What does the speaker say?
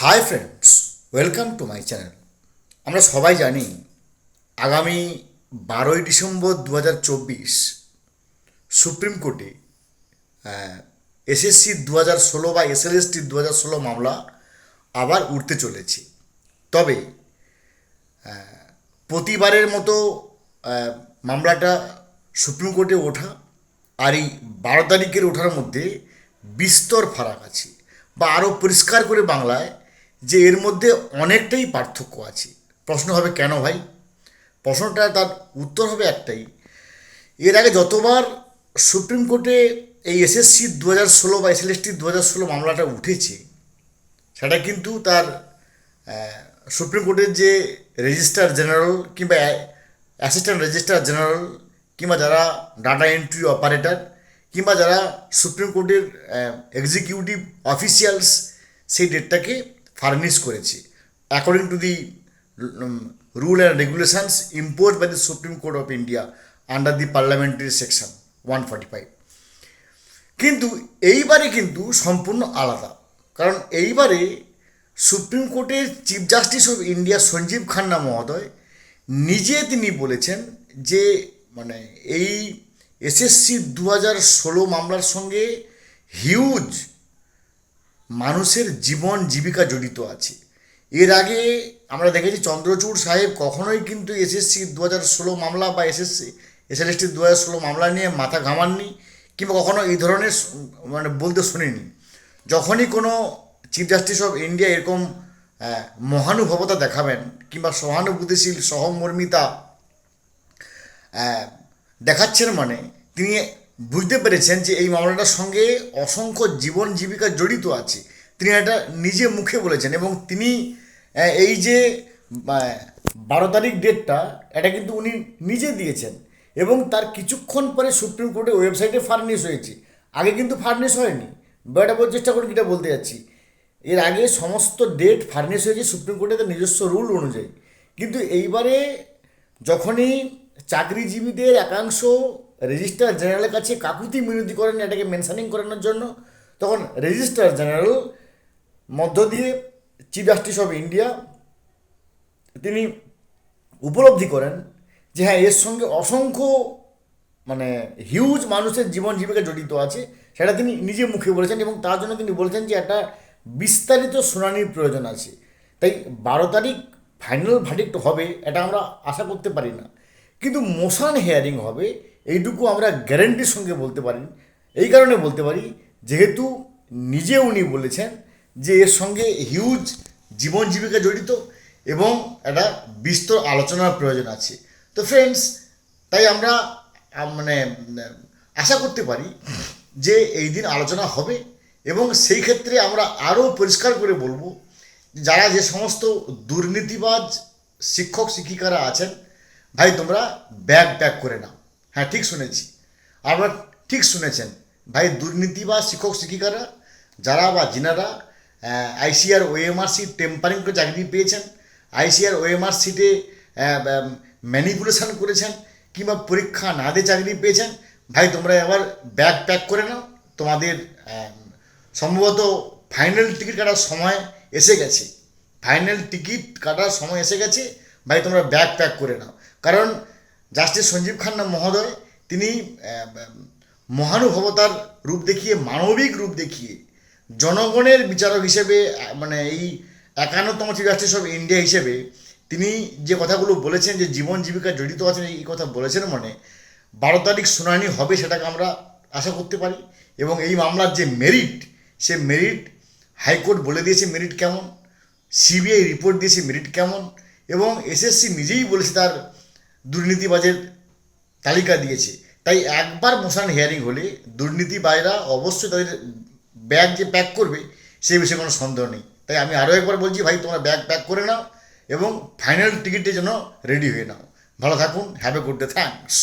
Hi friends welcome to my channel আমরা সবাই জানি আগামী বারোই ডিসেম্বর দু হাজার চব্বিশ সুপ্রিম কোর্টে এসএসসি দু হাজার ষোলো বা এসএলএসটি দু হাজার ষোলো মামলা আবার উঠতে চলেছে। তবে প্রতিবারের মতো মামলাটা সুপ্রিম কোর্টে ওঠা আর এই বারো তারিখের ওঠার মধ্যে বিস্তর ফারাক আছে বা আরও পরিষ্কার করে বাংলায় যে এর মধ্যে অনেকটাই পার্থক্য আছে। প্রশ্ন হবে কেন ভাই? প্রশ্নটা তার উত্তর হবে একটাই। এর আগে যতবার সুপ্রিম কোর্টে এই এসএসসি দু হাজার ষোলো বা এসএলএসটি দু হাজার ষোলো মামলাটা উঠেছে, সেটা কিন্তু তার সুপ্রিম কোর্টের যে রেজিস্ট্রার জেনারেল কিংবা অ্যাসিস্ট্যান্ট রেজিস্ট্রার জেনারেল কিংবা যারা ডাটা এন্ট্রি অপারেটর কিংবা যারা সুপ্রিম কোর্টের এক্সিকিউটিভ অফিসিয়ালস, সেই ডেটটাকে ফার্নিশ করেছে। According to the rule and regulations impose by the supreme court of India under the parliamentary section one forty five কিন্তু এইবারে কিন্তু সম্পূর্ণ আলাদা। কারণ এইবারে সুপ্রিম কোর্টের chief justice of India Sanjiv Khanna মহোদয় নিজে তিনি বলেছেন যে মানে এই এসএসসি দু হাজার ষোলো মামলার সঙ্গে হিউজ মানুষের জীবন জীবিকা জড়িত আছে। এর আগে আমরা দেখেছি চন্দ্রচূড় সাহেব কখনোই কিন্তু এসএসসি দু হাজার ষোলো মামলা বা এসএসসি, এসএলএসটি দু হাজার ষোলো মামলা নিয়ে মাথা ঘামাননি কিংবা কখনো এই ধরনের মানে বলতে শুনিনি। যখনই কোনো চিফ জাস্টিস অফ ইন্ডিয়া এরকম মহানুভবতা দেখাবেন কিংবা সহানুভূতিশীল সহমর্মিতা দেখাচ্ছেন মানে তিনি বুঝতে পেরেছেন যে এই মামলাটার সঙ্গে অসংখ্য জীবন জীবিকা জড়িত আছে। তিনি এটা নিজে মুখে বলেছেন এবং তিনি এই যে বারো তারিখ ডেটটা, এটা কিন্তু উনি নিজে দিয়েছেন এবং তার কিছুক্ষণ পরে সুপ্রিম কোর্টের ওয়েবসাইটে ফার্নিশ হয়েছে। আগে কিন্তু ফার্নিশ হয়নি। বেটা বল চেষ্টা করে কিটা বলতে যাচ্ছি। এর আগে সমস্ত ডেট ফার্নিশ হয়েছে সুপ্রিম কোর্টে তার নিজস্ব রুল অনুযায়ী। কিন্তু এইবারে যখনই চাকরিজীবীদের একাংশ রেজিস্ট্রার জেনারেলের কাছে কাকুতি মিনতি করেন, এটাকে মেনশানিং করানোর জন্য। তখন রেজিস্ট্রার জেনারেল মধ্য দিয়ে চিফ জাস্টিস অফ ইন্ডিয়া তিনি উপলব্ধি করেন যে হ্যাঁ এর সঙ্গে অসংখ্য মানে হিউজ মানুষের জীবন জীবিকা জড়িত আছে, সেটা তিনি নিজে মুখে বলেছেন এবং তার জন্য তিনি বলেছেন যে একটা বিস্তারিত শুনানির প্রয়োজন আছে। তাই বারো তারিখ ফাইনাল ভার্ডিক্ট হবে, এটা আমরা আশা করতে পারি না। কিন্তু মোশন হেয়ারিং হবে এইটুকু আমরা গ্যারেন্টির সঙ্গে বলতে পারি। এই কারণে বলতে পারি, যেহেতু নিজে উনি বলেছেন যে এর সঙ্গে হিউজ জীবন জীবিকা জড়িত এবং একটা বিস্তর আলোচনার প্রয়োজন আছে। তো ফ্রেন্ডস তাই আমরা মানে আশা করতে পারি যে এই দিন আলোচনা হবে এবং সেই ক্ষেত্রে আমরা আরও পরিষ্কার করে বলব, যারা যে সমস্ত দুর্নীতিবাজ শিক্ষক শিক্ষিকারা আছেন, ভাই তোমরা ব্যাগ প্যাক করে নাও। হ্যাঁ ঠিক শুনেছি। আপনারা ঠিক শুনেছেন। ভাই, দুর্নীতি বা শিক্ষক শিক্ষিকারা, যারা বা যিনারা আইসিআর, ওএমআর সিট টেম্পারিং করে চাকরি পেয়েছেন, আইসিআর, ওএমআর সিটে ম্যানিপুলেশন করেছেন, কিংবা পরীক্ষা না দিয়ে চাকরি পেয়েছেন, ভাই, তোমরা এবার ব্যাগ প্যাক করে নাও। তোমাদের সম্ভবত ফাইনাল টিকিট কাটার সময় এসে গেছে। ফাইনাল টিকিট কাটার সময় এসে গেছে, ভাই, তোমরা ব্যাগ প্যাক করে নাও। কারণ জাস্টিস সঞ্জীব খান্না মহোদয়, তিনি মহানুভবতার রূপ দেখিয়ে, মানবিক রূপ দেখিয়ে, জনগণের বিচারক হিসেবে মানে এই একান্নতম চিফ জাস্টিস অফ ইন্ডিয়া হিসেবে, তিনি যে কথাগুলো বলেছেন, যে জীবন জীবিকা জড়িত আছেন, এই কথা বলেছেন মানে বারো তারিখ শুনানি হবে সেটাকে আমরা আশা করতে পারি এবং এই মামলার যে মেরিট, সে মেরিট হাইকোর্ট বলে দিয়েছে মেরিট কেমন, সিবিআই রিপোর্ট দিয়েছে মেরিট কেমন এবং এসএসসি নিজেই বলেছে তার দুর্নীতিবাজের তালিকা দিয়েছে। তাই একবার মোশান হিয়ারিং হলে দুর্নীতিবাজরা অবশ্যই তাদের ব্যাগ যে প্যাক করবে, সেই বিষয়ে কোনো সন্দেহ নেই। তাই আমি আরও একবার বলছি, ভাই, তোমরা ব্যাগ প্যাক করে নাও এবং ফাইনাল টিকিটের জন্য রেডি হয়ে নাও। ভালো থাকুন have a good day thanks